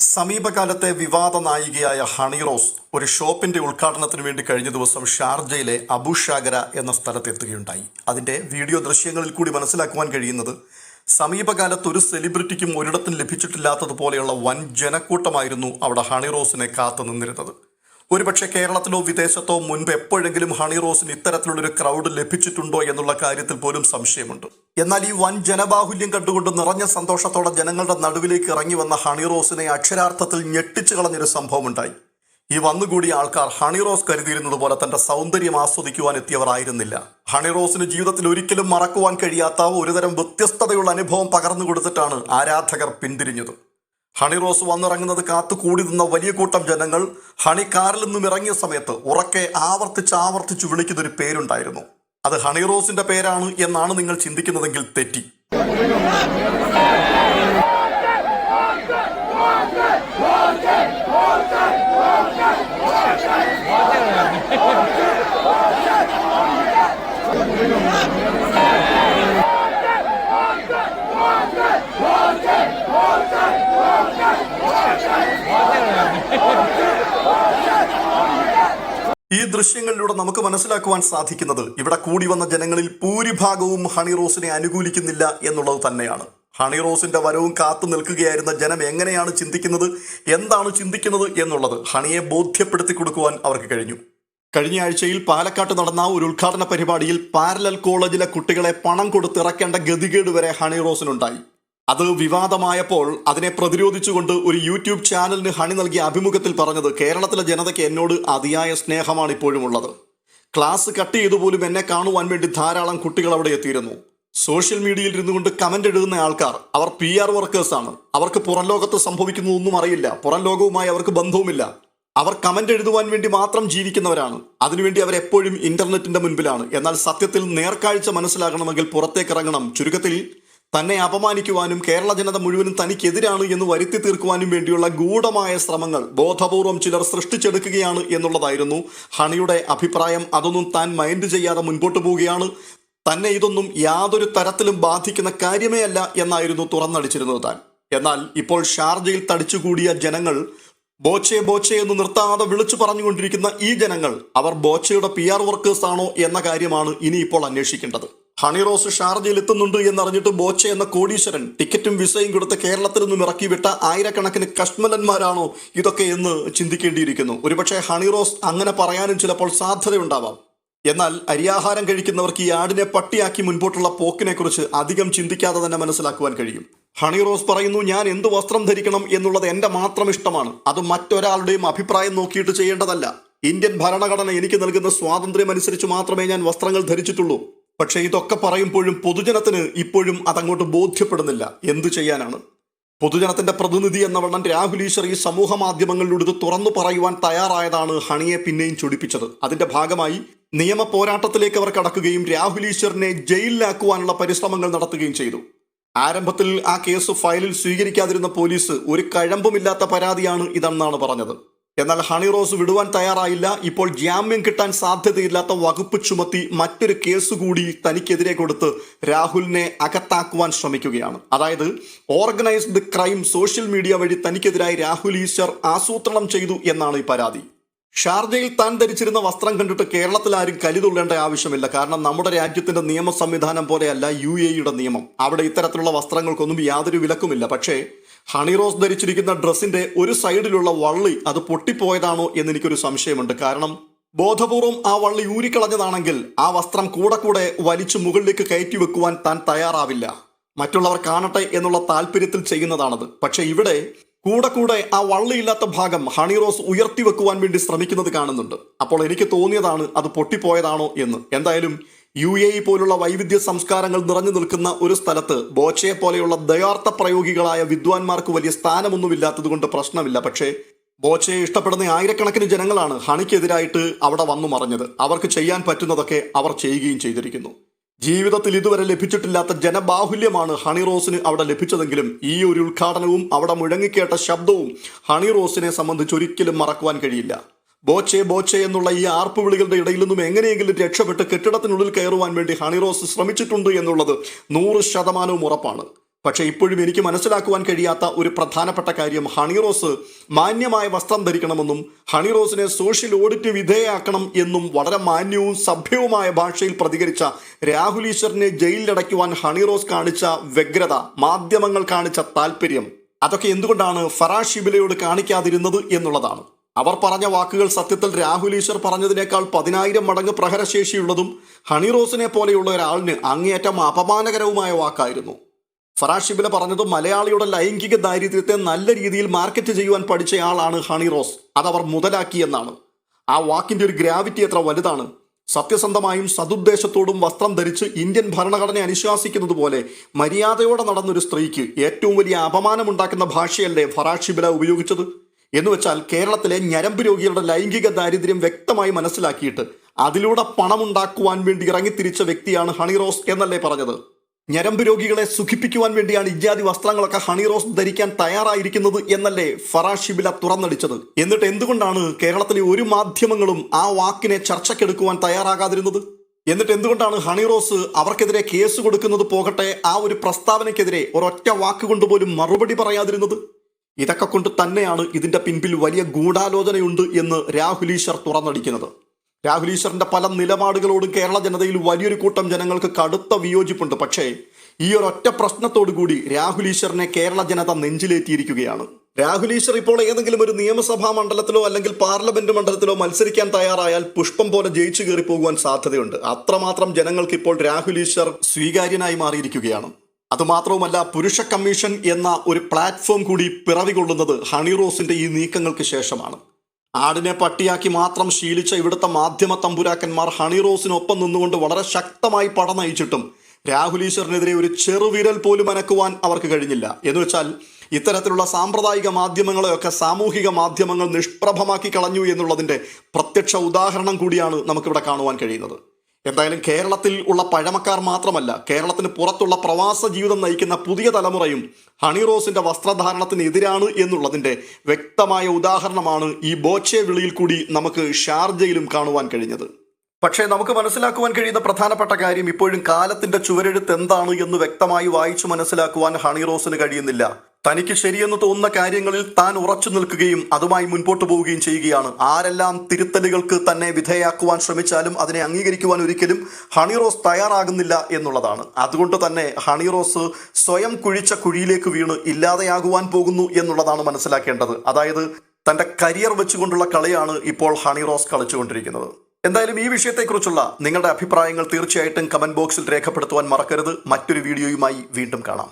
സമീപകാലത്തെ വിവാദ നായികയായ ഹണി റോസ് ഒരു ഷോപ്പിന്റെ ഉദ്ഘാടനത്തിന് വേണ്ടി കഴിഞ്ഞ ദിവസം ഷാർജയിലെ അബുഷാഗര എന്ന സ്ഥലത്തെത്തുകയുണ്ടായി. അതിന്റെ വീഡിയോ ദൃശ്യങ്ങളിൽ കൂടി മനസ്സിലാക്കുവാൻ കഴിയുന്നത് സമീപകാലത്ത് ഒരു സെലിബ്രിറ്റിക്കും ഒരിടത്തും ലഭിച്ചിട്ടില്ലാത്തതുപോലെയുള്ള വൻ ജനക്കൂട്ടമായിരുന്നു അവിടെ ഹണി റോസിനെ കാത്തു നിന്നിരുന്നത് ഒരുപക്ഷെ കേരളത്തിലോ വിദേശത്തോ മുൻപ് എപ്പോഴെങ്കിലും ഹണി റോസിന് ഇത്തരത്തിലുള്ളൊരു ക്രൗഡ് ലഭിച്ചിട്ടുണ്ടോ എന്നുള്ള കാര്യത്തിൽ പോലും സംശയമുണ്ട്. എന്നാൽ ഈ വൻ ജനബാഹുല്യം കണ്ടുകൊണ്ട് നിറഞ്ഞ സന്തോഷത്തോടെ ജനങ്ങളുടെ നടുവിലേക്ക് ഇറങ്ങി വന്ന ഹണി റോസിനെ അക്ഷരാർത്ഥത്തിൽ ഞെട്ടിച്ചു കളഞ്ഞൊരു സംഭവം ഉണ്ടായി ഈ വന്നുകൂടിയ ആൾക്കാർ ഹണി റോസ് കരുതിയിരുന്നത് പോലെ തന്റെ സൗന്ദര്യം ആസ്വദിക്കുവാൻ എത്തിയവർ ആയിരുന്നില്ല ഹണി റോസിന് ജീവിതത്തിൽ ഒരിക്കലും മറക്കുവാൻ കഴിയാത്ത ഒരുതരം വ്യത്യസ്തതയുള്ള അനുഭവം പകർന്നു കൊടുത്തിട്ടാണ് ആരാധകർ പിന്തിരിഞ്ഞത്. ഹണി റോസ് വന്നിറങ്ങുന്നത് കാത്തു കൂടി നിന്ന വലിയ കൂട്ടം ജനങ്ങൾ ഹണി കാറിൽ നിന്നും ഇറങ്ങിയ സമയത്ത് ഉറക്കെ ആവർത്തിച്ച് ആവർത്തിച്ച് വിളിക്കുന്നൊരു പേരുണ്ടായിരുന്നു. അത് ഹണി റോസിന്റെ പേരാണ് എന്നാണ് നിങ്ങൾ ചിന്തിക്കുന്നതെങ്കിൽ തെറ്റി. ഈ ദൃശ്യങ്ങളിലൂടെ നമുക്ക് മനസ്സിലാക്കുവാൻ സാധിക്കുന്നത് ഇവിടെ കൂടി വന്ന ജനങ്ങളിൽ ഭൂരിഭാഗവും ഹണി റോസിനെ അനുകൂലിക്കുന്നില്ല എന്നുള്ളത് തന്നെയാണ്. ഹണി റോസിന്റെ വരവും കാത്തു നിൽക്കുകയായിരുന്ന ജനം എങ്ങനെയാണ് ചിന്തിക്കുന്നത് എന്താണ് ചിന്തിക്കുന്നത് എന്നുള്ളത് ഹണിയെ ബോധ്യപ്പെടുത്തി കൊടുക്കുവാൻ അവർക്ക് കഴിഞ്ഞു. കഴിഞ്ഞ ആഴ്ചയിൽ പാലക്കാട്ട് നടന്ന ഒരു ഉദ്ഘാടന പരിപാടിയിൽ പാരലൽ കോളേജിലെ കുട്ടികളെ പണം കൊടുത്തിറക്കേണ്ട ഗതികേട് വരെ ഹണി റോസിനുണ്ടായി. അത് വിവാദമായപ്പോൾ അതിനെ പ്രതിരോധിച്ചുകൊണ്ട് ഒരു യൂട്യൂബ് ചാനലിന് ഹണി നൽകിയ അഭിമുഖത്തിൽ പറഞ്ഞത് കേരളത്തിലെ ജനതയ്ക്ക് എന്നോട് അതിയായ സ്നേഹമാണ് ഇപ്പോഴും ഉള്ളത്. ക്ലാസ് കട്ട് ചെയ്തു പോലും എന്നെ കാണുവാൻ വേണ്ടി ധാരാളം കുട്ടികൾ അവിടെ എത്തിയിരുന്നു. സോഷ്യൽ മീഡിയയിൽ ഇരുന്നുകൊണ്ട് കമന്റ് എഴുതുന്ന ആൾക്കാർ അവർ പി ആർ വർക്കേഴ്സ് ആണ്. അവർക്ക് പുറം ലോകത്ത് സംഭവിക്കുന്നതൊന്നും അറിയില്ല. പുറം ലോകവുമായി അവർക്ക് ബന്ധവുമില്ല. അവർ കമന്റ് എഴുതുവാൻ വേണ്ടി മാത്രം ജീവിക്കുന്നവരാണ്. അതിനുവേണ്ടി അവർ എപ്പോഴും ഇന്റർനെറ്റിന്റെ മുൻപിലാണ്. എന്നാൽ സത്യത്തിൽ നേർക്കാഴ്ച മനസ്സിലാകണമെങ്കിൽ പുറത്തേക്ക് ഇറങ്ങണം. ചുരുക്കത്തിൽ തന്നെ അപമാനിക്കുവാനും കേരള ജനത മുഴുവനും തനിക്കെതിരാണ് എന്ന് വരുത്തി തീർക്കുവാനും വേണ്ടിയുള്ള ഗൂഢമായ ശ്രമങ്ങൾ ബോധപൂർവം ചിലർ സൃഷ്ടിച്ചെടുക്കുകയാണ് എന്നുള്ളതായിരുന്നു ഹണിയുടെ അഭിപ്രായം. അതൊന്നും താൻ മൈൻഡ് ചെയ്യാതെ മുൻപോട്ട് പോവുകയാണ്. തന്നെ ഇതൊന്നും യാതൊരു തരത്തിലും ബാധിക്കുന്ന കാര്യമേ അല്ല എന്നായിരുന്നു തുറന്നടിച്ചിരുന്നത് താൻ. എന്നാൽ ഇപ്പോൾ ഷാർജയിൽ തടിച്ചുകൂടിയ ജനങ്ങൾ ബോച്ചെ ബോച്ചെ എന്ന് നിർത്താതെ വിളിച്ചു പറഞ്ഞുകൊണ്ടിരിക്കുന്ന ഈ ജനങ്ങൾ അവർ ബോച്ചയുടെ പി ആർ വർക്കേഴ്സ് ആണോ എന്ന കാര്യമാണ് ഇനി ഇപ്പോൾ അന്വേഷിക്കേണ്ടത്. ഹണി റോസ് ഷാർജയിൽ എത്തുന്നുണ്ട് എന്നറിഞ്ഞിട്ട് ബോച്ചെ എന്ന കോടീശ്വരൻ ടിക്കറ്റും വിസയും കൊടുത്ത് കേരളത്തിൽ നിന്നും ഇറക്കി വിട്ട ആയിരക്കണക്കിന് കഷ്മലന്മാരാണോ ഇതൊക്കെ എന്ന് ചിന്തിക്കേണ്ടിയിരിക്കുന്നു. ഒരുപക്ഷെ ഹണി റോസ് അങ്ങനെ പറയാനും ചിലപ്പോൾ സാധ്യതയുണ്ടാവാം. എന്നാൽ അരിയാഹാരം കഴിക്കുന്നവർക്ക് ഈ ആടിനെ പട്ടിയാക്കി മുൻപോട്ടുള്ള പോക്കിനെ കുറിച്ച് അധികം ചിന്തിക്കാതെ തന്നെ മനസ്സിലാക്കുവാൻ കഴിയും. ഹണി റോസ് പറയുന്നു ഞാൻ എന്ത് വസ്ത്രം ധരിക്കണം എന്നുള്ളത് എന്റെ മാത്രം ഇഷ്ടമാണ്. അത് മറ്റൊരാളുടെയും അഭിപ്രായം നോക്കിയിട്ട് ചെയ്യേണ്ടതല്ല. ഇന്ത്യൻ ഭരണഘടന എനിക്ക് നൽകുന്ന സ്വാതന്ത്ര്യം അനുസരിച്ച് മാത്രമേ ഞാൻ വസ്ത്രങ്ങൾ ധരിച്ചിട്ടുള്ളൂ. പക്ഷേ ഇതൊക്കെ പറയുമ്പോഴും പൊതുജനത്തിന് ഇപ്പോഴും അതങ്ങോട്ട് ബോധ്യപ്പെടുന്നില്ല. എന്തു ചെയ്യാനാണ്? പൊതുജനത്തിന്റെ പ്രതിനിധി എന്ന വണ്ണം രാഹുൽ ഈശ്വർ ഈ സമൂഹ മാധ്യമങ്ങളിലൂടെ തുറന്നു പറയുവാൻ തയ്യാറായതാണ് ഹണിയെ പിന്നെയും ചൊടിപ്പിച്ചത്. അതിന്റെ ഭാഗമായി നിയമ പോരാട്ടത്തിലേക്ക് അവർ കടക്കുകയും രാഹുൽ ഈശ്വറിനെ ജയിലിലാക്കുവാനുള്ള പരിശ്രമങ്ങൾ നടത്തുകയും ചെയ്തു. ആരംഭത്തിൽ ആ കേസ് ഫയലിൽ സ്വീകരിക്കാതിരുന്ന പോലീസ് ഒരു കഴമ്പുമില്ലാത്ത പരാതിയാണ് ഇതെന്നാണ് പറഞ്ഞത്. എന്നാൽ ഹണി റോസ് വിടുവാൻ തയ്യാറായില്ല. ഇപ്പോൾ ജാമ്യം കിട്ടാൻ സാധ്യതയില്ലാത്ത വകുപ്പ് ചുമത്തി മറ്റൊരു കേസ് കൂടി തനിക്കെതിരെ കൊടുത്ത് രാഹുലിനെ അകത്താക്കുവാൻ ശ്രമിക്കുകയാണ്. അതായത് ഓർഗനൈസ്ഡ് ക്രൈം സോഷ്യൽ മീഡിയ വഴി തനിക്കെതിരായി രാഹുൽ ഈശ്വർ ആസൂത്രണം ചെയ്തു എന്നാണ് ഈ പരാതി. ഷാർജയിൽ താൻ ധരിച്ചിരുന്ന വസ്ത്രം കണ്ടിട്ട് കേരളത്തിൽ ആരും കലിതുള്ളേണ്ട ആവശ്യമില്ല. കാരണം നമ്മുടെ രാജ്യത്തിന്റെ നിയമ സംവിധാനം പോലെയല്ല യു എയുടെ നിയമം. അവിടെ ഇത്തരത്തിലുള്ള വസ്ത്രങ്ങൾക്കൊന്നും യാതൊരു വിലക്കുമില്ല. പക്ഷേ ഹണി റോസ് ധരിച്ചിരിക്കുന്ന ഡ്രസ്സിന്റെ ഒരു സൈഡിലുള്ള വള്ളി അത് പൊട്ടിപ്പോയതാണോ എന്ന് എനിക്കൊരു സംശയമുണ്ട്. കാരണം ബോധപൂർവം ആ വള്ളി ഊരിക്കളഞ്ഞതാണെങ്കിൽ ആ വസ്ത്രം കൂടെ കൂടെ വലിച്ചു മുകളിലേക്ക് കയറ്റി വെക്കുവാൻ താൻ തയ്യാറാവില്ല. മറ്റുള്ളവർ കാണട്ടെ എന്നുള്ള താല്പര്യത്തിൽ ചെയ്യുന്നതാണത്. പക്ഷെ ഇവിടെ കൂടെ കൂടെ ആ വള്ളിയില്ലാത്ത ഭാഗം ഹണി റോസ് ഉയർത്തി വെക്കുവാൻ വേണ്ടി ശ്രമിക്കുന്നത് കാണുന്നുണ്ട്. അപ്പോൾ എനിക്ക് തോന്നിയതാണ് അത് പൊട്ടിപ്പോയതാണോ എന്ന്. എന്തായാലും യു എ പോലുള്ള വൈവിധ്യ സംസ്കാരങ്ങൾ നിറഞ്ഞു നിൽക്കുന്ന ഒരു സ്ഥലത്ത് ബോച്ചയെ പോലെയുള്ള ദയാർത്ഥ പ്രയോഗികളായ വിദ്വാൻമാർക്ക് വലിയ സ്ഥാനമൊന്നുമില്ലാത്തതുകൊണ്ട് പ്രശ്നമില്ല. പക്ഷേ ബോച്ചയെ ഇഷ്ടപ്പെടുന്ന ആയിരക്കണക്കിന് ജനങ്ങളാണ് ഹണിക്കെതിരായിട്ട് അവിടെ വന്നു മറഞ്ഞത്. അവർക്ക് ചെയ്യാൻ പറ്റുന്നതൊക്കെ അവർ ചെയ്യുകയും ചെയ്തിരിക്കുന്നു. ജീവിതത്തിൽ ഇതുവരെ ലഭിച്ചിട്ടില്ലാത്ത ജനബാഹുല്യമാണ് ഹണി റോസിന് അവിടെ ലഭിച്ചതെങ്കിലും ഈ ഒരു ഉദ്ഘാടനവും അവിടെ മുഴങ്ങിക്കേട്ട ശബ്ദവും ഹണി റോസിനെ സംബന്ധിച്ച് ഒരിക്കലും മറക്കുവാൻ കഴിയില്ല. ബോച്ചെ ബോച്ചെ എന്നുള്ള ഈ ആർപ്പ് വിളികളുടെ ഇടയിൽ നിന്നും എങ്ങനെയെങ്കിലും രക്ഷപ്പെട്ട് കെട്ടിടത്തിനുള്ളിൽ കയറുവാൻ വേണ്ടി ഹണിറോസ് ശ്രമിച്ചിട്ടുണ്ട് എന്നുള്ളത് നൂറ് ശതമാനവും ഉറപ്പാണ്. പക്ഷേ ഇപ്പോഴും എനിക്ക് മനസ്സിലാക്കുവാൻ കഴിയാത്ത ഒരു പ്രധാനപ്പെട്ട കാര്യം ഹണിറോസ് മാന്യമായ വസ്ത്രം ധരിക്കണമെന്നും ഹണിറോസിനെ സോഷ്യൽ ഓഡിറ്റ് വിധേയമാക്കണം എന്നും വളരെ മാന്യവും സഭ്യവുമായ ഭാഷയിൽ പ്രതികരിച്ച രാഹുൽ ഈശ്വറിനെ ജയിലിലടയ്ക്കുവാൻ ഹണിറോസ് കാണിച്ച വ്യഗ്രത മാധ്യമങ്ങൾ കാണിച്ച താല്പര്യം അതൊക്കെ എന്തുകൊണ്ടാണ് ഫറാഷിബിലയോട് കാണിക്കാതിരുന്നത് എന്നുള്ളതാണ്. അവർ പറഞ്ഞ വാക്കുകൾ സത്യത്തിൽ രാഹുൽ ഈശ്വർ പറഞ്ഞതിനേക്കാൾ പതിനായിരം മടങ്ങ് പ്രഹരശേഷിയുള്ളതും ഹണി റോസിനെ പോലെയുള്ള ഒരാളിന് അങ്ങേയറ്റം അപമാനകരവുമായ വാക്കായിരുന്നു. ഫറാഷ് ഷിബില പറഞ്ഞത് മലയാളിയുടെ ലൈംഗിക ദാരിദ്ര്യത്തെ നല്ല രീതിയിൽ മാർക്കറ്റ് ചെയ്യുവാൻ പഠിച്ചയാളാണ് ഹണി റോസ്. അതവർ മുതലാക്കിയെന്നാണ്. ആ വാക്കിന്റെ ഒരു ഗ്രാവിറ്റി എത്ര വലുതാണ്. സത്യസന്ധമായും സതുദ്ദേശത്തോടും വസ്ത്രം ധരിച്ച് ഇന്ത്യൻ ഭരണഘടനയെ അനുശാസിക്കുന്നത് പോലെ മര്യാദയോടെ നടന്നൊരു സ്ത്രീക്ക് ഏറ്റവും വലിയ അപമാനമുണ്ടാക്കുന്ന ഭാഷയല്ലേ ഫറാഷ് ഷിബില ഉപയോഗിച്ചത്? എന്ന് വെച്ചാൽ കേരളത്തിലെ ഞരമ്പ് രോഗികളുടെ ലൈംഗിക ദാരിദ്ര്യം വ്യക്തമായി മനസ്സിലാക്കിയിട്ട് അതിലൂടെ പണമുണ്ടാക്കുവാൻ വേണ്ടി ഇറങ്ങിത്തിരിച്ച വ്യക്തിയാണ് ഹണിറോസ് എന്നല്ലേ പറഞ്ഞത്. ഞരമ്പ് രോഗികളെ സുഖിപ്പിക്കുവാൻ വേണ്ടിയാണ് ഇജാതി വസ്ത്രങ്ങളൊക്കെ ഹണിറോസ് ധരിക്കാൻ തയ്യാറായിരിക്കുന്നത് എന്നല്ലേ ഫറാഷ് ഷിബില തുറന്നടിച്ചത്. എന്നിട്ട് എന്തുകൊണ്ടാണ് കേരളത്തിലെ ഒരു മാധ്യമങ്ങളും ആ വാക്കിനെ ചർച്ചയ്ക്കെടുക്കുവാൻ തയ്യാറാകാതിരുന്നത്? എന്നിട്ട് എന്തുകൊണ്ടാണ് ഹണിറോസ് അവർക്കെതിരെ കേസ് കൊടുക്കുന്നത് പോകട്ടെ ആ ഒരു പ്രസ്താവനയ്ക്കെതിരെ ഒരൊറ്റ വാക്കുകൊണ്ടുപോലും മറുപടി പറയാതിരുന്നത്? ഇതൊക്കെ കൊണ്ട് തന്നെയാണ് ഇതിന്റെ പിൻപിൽ വലിയ ഗൂഢാലോചനയുണ്ട് എന്ന് രാഹുൽ ഈശ്വർ തുറന്നടിക്കുന്നത്. രാഹുൽ ഈശ്വറിന്റെ പല നിലപാടുകളോടും കേരള ജനതയിൽ വലിയൊരു കൂട്ടം ജനങ്ങൾക്ക് കടുത്ത വിയോജിപ്പുണ്ട്. പക്ഷേ ഈ ഒരു ഒറ്റ പ്രശ്നത്തോടു കൂടി രാഹുൽ ഈശ്വറിനെ കേരള ജനത നെഞ്ചിലേറ്റിയിരിക്കുകയാണ്. രാഹുൽ ഈശ്വർ ഇപ്പോൾ ഏതെങ്കിലും ഒരു നിയമസഭാ മണ്ഡലത്തിലോ അല്ലെങ്കിൽ പാർലമെന്റ് മണ്ഡലത്തിലോ മത്സരിക്കാൻ തയ്യാറായാൽ പുഷ്പം പോലെ ജയിച്ചു കയറി പോകുവാൻ സാധ്യതയുണ്ട്. അത്രമാത്രം ജനങ്ങൾക്ക് ഇപ്പോൾ രാഹുൽ ഈശ്വർ സ്വീകാര്യനായി മാറിയിരിക്കുകയാണ്. അതുമാത്രവുമല്ല പുരുഷ കമ്മീഷൻ എന്ന ഒരു പ്ലാറ്റ്ഫോം കൂടി പിറവികൊള്ളുന്നത് ഹണി റോസിന്റെ ഈ നീക്കങ്ങൾക്ക് ശേഷമാണ്. ആടിനെ പട്ടിയാക്കി മാത്രം ശീലിച്ച ഇവിടുത്തെ മാധ്യമ തമ്പുരാക്കന്മാർ ഹണി റോസിനൊപ്പം നിന്നുകൊണ്ട് വളരെ ശക്തമായി പട നയിച്ചിട്ടും രാഹുൽ ഈശ്വറിനെതിരെ ഒരു ചെറുവിരൽ പോലും അനക്കുവാൻ അവർക്ക് കഴിഞ്ഞില്ല. എന്ന് വെച്ചാൽ ഇത്തരത്തിലുള്ള സാമ്പ്രദായിക മാധ്യമങ്ങളെയൊക്കെ സാമൂഹിക മാധ്യമങ്ങൾ നിഷ്പ്രഭമാക്കി കളഞ്ഞു എന്നുള്ളതിന്റെ പ്രത്യക്ഷ ഉദാഹരണം കൂടിയാണ് നമുക്കിവിടെ കാണുവാൻ കഴിയുന്നത്. എന്തായാലും കേരളത്തിൽ ഉള്ള പഴമക്കാർ മാത്രമല്ല കേരളത്തിന് പുറത്തുള്ള പ്രവാസ ജീവിതം നയിക്കുന്ന പുതിയ തലമുറയും ഹണി റോസിന്റെ വസ്ത്രധാരണത്തിന് എതിരാണ് എന്നുള്ളതിന്റെ വ്യക്തമായ ഉദാഹരണമാണ് ഈ ബോച്ചെ വിളിയിൽ കൂടി നമുക്ക് ഷാർജയിലും കാണുവാൻ കഴിഞ്ഞത്. പക്ഷേ നമുക്ക് മനസ്സിലാക്കുവാൻ കഴിയുന്ന പ്രധാനപ്പെട്ട കാര്യം ഇപ്പോഴും കാലത്തിന്റെ ചുവരെഴുത്ത് എന്താണ് എന്ന് വ്യക്തമായി വായിച്ചു മനസ്സിലാക്കുവാൻ ഹണി റോസിന് കഴിയുന്നില്ല. തനിക്ക് ശരിയെന്ന് തോന്നുന്ന കാര്യങ്ങളിൽ താൻ ഉറച്ചു നിൽക്കുകയും അതുമായി മുൻപോട്ട് പോവുകയും ചെയ്യുകയാണ്. ആരെല്ലാം തിരുത്തലുകൾക്ക് തന്നെ വിധേയാക്കുവാൻ ശ്രമിച്ചാലും അതിനെ അംഗീകരിക്കുവാൻ ഒരിക്കലും ഹണിറോസ് തയ്യാറാകുന്നില്ല എന്നുള്ളതാണ്. അതുകൊണ്ട് തന്നെ ഹണിറോസ് സ്വയം കുഴിച്ച കുഴിയിലേക്ക് വീണ് ഇല്ലാതെയാകുവാൻ പോകുന്നു എന്നുള്ളതാണ് മനസ്സിലാക്കേണ്ടത്. അതായത് തന്റെ കരിയർ വെച്ചുകൊണ്ടുള്ള കളിയാണ് ഇപ്പോൾ ഹണിറോസ് കളിച്ചുകൊണ്ടിരിക്കുന്നത്. എന്തായാലും ഈ വിഷയത്തെക്കുറിച്ചുള്ള നിങ്ങളുടെ അഭിപ്രായങ്ങൾ തീർച്ചയായിട്ടും കമന്റ് ബോക്സിൽ രേഖപ്പെടുത്തുവാൻ മറക്കരുത്. മറ്റൊരു വീഡിയോയുമായി വീണ്ടും കാണാം.